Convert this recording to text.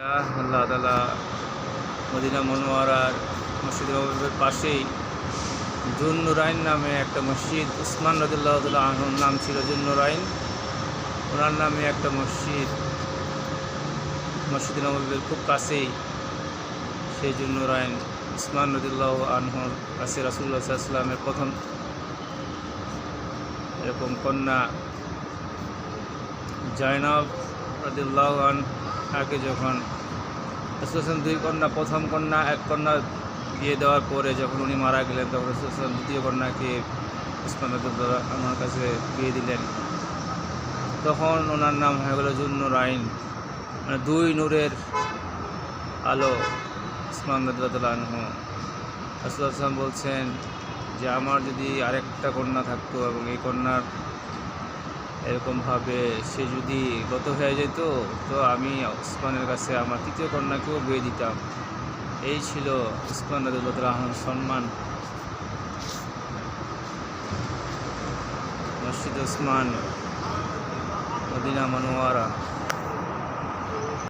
আল্লাহ তালা মদিনা মনোয়ারার মসজিদ নববীর পাশেই জুন নুরাইন নামে একটা মসজিদ, উসমান রদুল্লাহ আহর নাম ছিল জুন নুরাইন ওনার নামে একটা মসজিদ মসজিদ নববীর খুব কাছেই সেই জুন নুরাইন উসমান রদুল্লাহ আনহর কাছে রাসুল্লাহ সাল্লামের প্রথম এরকম কন্যা জয়নব রদুল্লাহ আনহাকে যখন রসুলাম দুই কন্যা, প্রথম কন্যা, এক কন্যা বিয়ে দেওয়ার পরে যখন উনি মারা গেলেন, তখন রসুলাম দ্বিতীয় কন্যাকে উসমান আমার কাছে বিয়ে দিলেন। তখন ওনার নাম হয়ে গেল জুন্নুর আইন। মানে দুই নূরের আলো উসমান রদুল্লাহ রসুলাম বলছেন যে, আমার যদি আরেকটা কন্যা থাকতো এবং এই কন্যার এরকমভাবে সে যদি গত হয়ে যেত, তো আমি উসমানের কাছে আমার তৃতীয় কন্যাকেও বিয়ে দিতাম। এই ছিল উসমান রাজুল্লাহ রহমান সম্মান। মসজিদ উসমান, মদিনা মনোয়ারা।